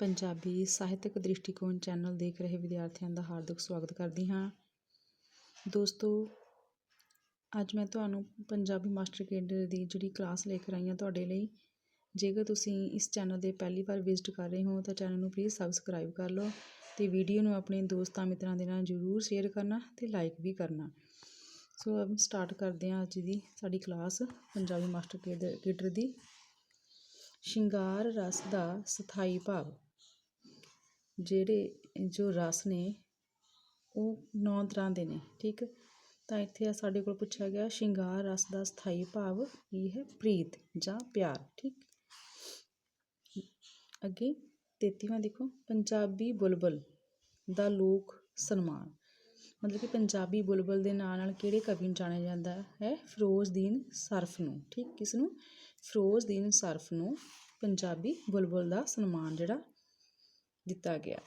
ਪੰਜਾਬੀ ਸਾਹਿਤਕ ਦ੍ਰਿਸ਼ਟੀਕੋਣ ਚੈਨਲ ਦੇਖ ਰਹੇ ਵਿਦਿਆਰਥੀਆਂ ਦਾ ਹਾਰਦਿਕ ਸਵਾਗਤ ਕਰਦੀ ਹਾਂ। ਦੋਸਤੋ, ਅੱਜ ਮੈਂ ਤੁਹਾਨੂੰ ਪੰਜਾਬੀ ਮਾਸਟਰ ਕੇਡਰ ਦੀ ਜਿਹੜੀ ਕਲਾਸ ਲੈ ਕੇ ਆਈ ਹਾਂ ਤੁਹਾਡੇ ਲਈ। ਜੇਕਰ ਤੁਸੀਂ ਇਸ ਚੈਨਲ ਦੇ ਪਹਿਲੀ ਵਾਰ ਵਿਜ਼ਿਟ ਕਰ ਰਹੇ ਹੋ ਤਾਂ ਚੈਨਲ ਨੂੰ ਪਲੀਜ਼ ਸਬਸਕ੍ਰਾਈਬ ਕਰ ਲਓ ਤੇ ਵੀਡੀਓ ਨੂੰ ਆਪਣੇ ਦੋਸਤਾਂ ਮਿੱਤਰਾਂ ਦੇ ਨਾਲ ਜ਼ਰੂਰ ਸ਼ੇਅਰ ਕਰਨਾ ਤੇ ਲਾਈਕ ਵੀ ਕਰਨਾ। ਸੋ ਅਬ ਸਟਾਰਟ ਕਰਦੇ ਹਾਂ ਅੱਜ ਦੀ ਸਾਡੀ ਕਲਾਸ ਪੰਜਾਬੀ ਮਾਸਟਰ ਕੇਡਰ ਦੀ। ਸ਼ਿੰਗਾਰ ਰਸ ਦਾ ਸਥਾਈ ਭਾਵ। ਜਿਹੜੇ ਜੋ ਰਸ ਨੇ, ਉਹ ਨੌ ਤਰ੍ਹਾਂ ਦੇ ਨੇ, ਠੀਕ? ਤਾਂ ਇੱਥੇ ਸਾਡੇ ਕੋਲ ਪੁੱਛਿਆ ਗਿਆ, ਸ਼ਿੰਗਾਰ ਰਸ ਦਾ ਸਥਾਈ ਭਾਵ ਕੀ ਹੈ? ਪ੍ਰੀਤ ਜਾਂ ਪਿਆਰ, ਠੀਕ? ਅੱਗੇ 33ਵਾਂ ਦੇਖੋ, ਪੰਜਾਬੀ ਬੁਲਬੁਲ ਦਾ ਲੋਕ ਸਨਮਾਨ। ਮਤਲਬ ਕਿ ਪੰਜਾਬੀ ਬੁਲਬੁਲ ਦੇ ਨਾਂ ਨਾਲ ਕਿਹੜੇ ਕਵੀ ਨੂੰ ਜਾਣਿਆ ਜਾਂਦਾ ਹੈ? ਫਿਰੋਜ਼ਦੀਨ ਸਰਫ ਨੂੰ, ਠੀਕ? ਕਿਸ ਨੂੰ? ਫਿਰੋਜ਼ਦੀਨ ਸਰਫ ਨੂੰ ਪੰਜਾਬੀ ਬੁਲਬੁਲ ਦਾ ਸਨਮਾਨ ਜਿਹੜਾ ਦਿੱਤਾ ਗਿਆ।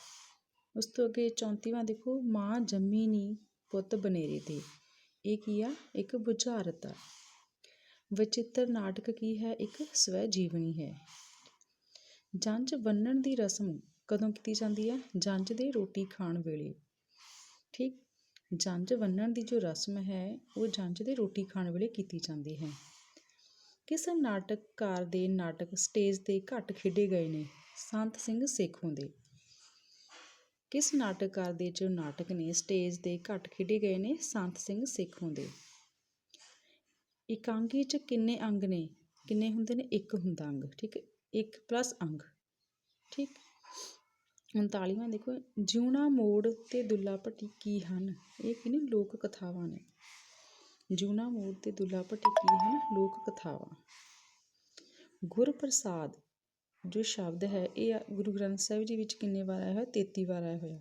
ਉਸ ਤੋਂ ਅੱਗੇ 34ਵਾਂ ਦੇਖੋ, ਮਾਂ ਜੰਮੀ ਨੀ ਪੁੱਤ ਬਨੇਰੇ ਤੇ। ਇਹ ਕੀ ਆ? ਇੱਕ ਬੁਝਾਰਤ ਆ। ਵਚਿੱਤਰ ਨਾਟਕ ਕੀ ਹੈ? ਇੱਕ ਸਵੈ ਜੀਵਨੀ ਹੈ। ਜੰਝ ਬੰਨਣ ਦੀ ਰਸਮ ਕਦੋਂ ਕੀਤੀ ਜਾਂਦੀ ਹੈ ਜੰਝ ਦੇ ਰੋਟੀ ਖਾਣ ਵੇਲੇ। ਠੀਕ, ਜੰਝ ਬੰਨਣ ਦੀ ਜੋ ਰਸਮ ਹੈ, ਉਹ ਜੰਝ ਦੇ ਰੋਟੀ ਖਾਣ ਵੇਲੇ ਕੀਤੀ ਜਾਂਦੀ ਹੈ। ਕਿਸ ਨਾਟਕਕਾਰ ਦੇ ਨਾਟਕ ਸਟੇਜ ਤੇ ਘੱਟ ਖੇਡੇ ਗਏ ਨੇ? ਸੰਤ ਸਿੰਘ ਸੇਖੋਂ ਦੇ। ਕਿਸ ਨਾਟਕਕਾਰ ਦੇ ਜੋ ਨਾਟਕ ਨੇ ਸਟੇਜ ਤੇ ਘੱਟ ਖੇਡੇ ਗਏ ਨੇ ਸੰਤ ਸਿੰਘ ਸਿੱਖੋਂ ਦੇ? ਇਕਾਂਗੀ ਚ ਕਿੰਨੇ ਅੰਗ ਨੇ? ਕਿੰਨੇ ਹੁੰਦੇ ਨੇ? ਇੱਕ ਹੁੰਦਾ ਅੰਗ, ਠੀਕ ਇੱਕ ਪਲੱਸ ਅੰਗ, ਠੀਕ? 39ਵਾਂ ਦੇਖੋ ਜਿਉਣਾ ਮੋੜ ਤੇ ਦੁੱਲਾ ਭੱਟੀ ਕੀ ਹਨ? ਇਹ ਕੀ ਲੋਕ ਕਥਾਵਾਂ ਨੇ। ਜਿਉਣਾ ਮੋੜ ਤੇ ਦੁੱਲਾ ਭੱਟੀ ਕੀ ਹਨ? ਲੋਕ ਕਥਾਵਾਂ। ਗੁਰਪ੍ਰਸਾਦ ਜੋ ਸ਼ਬਦ ਹੈ, ਇਹ ਗੁਰੂ ਗ੍ਰੰਥ ਸਾਹਿਬ ਜੀ ਵਿੱਚ ਕਿੰਨੇ ਵਾਰ ਆਇਆ ਹੋਇਆ? 33 ਵਾਰ ਆਇਆ ਹੋਇਆ।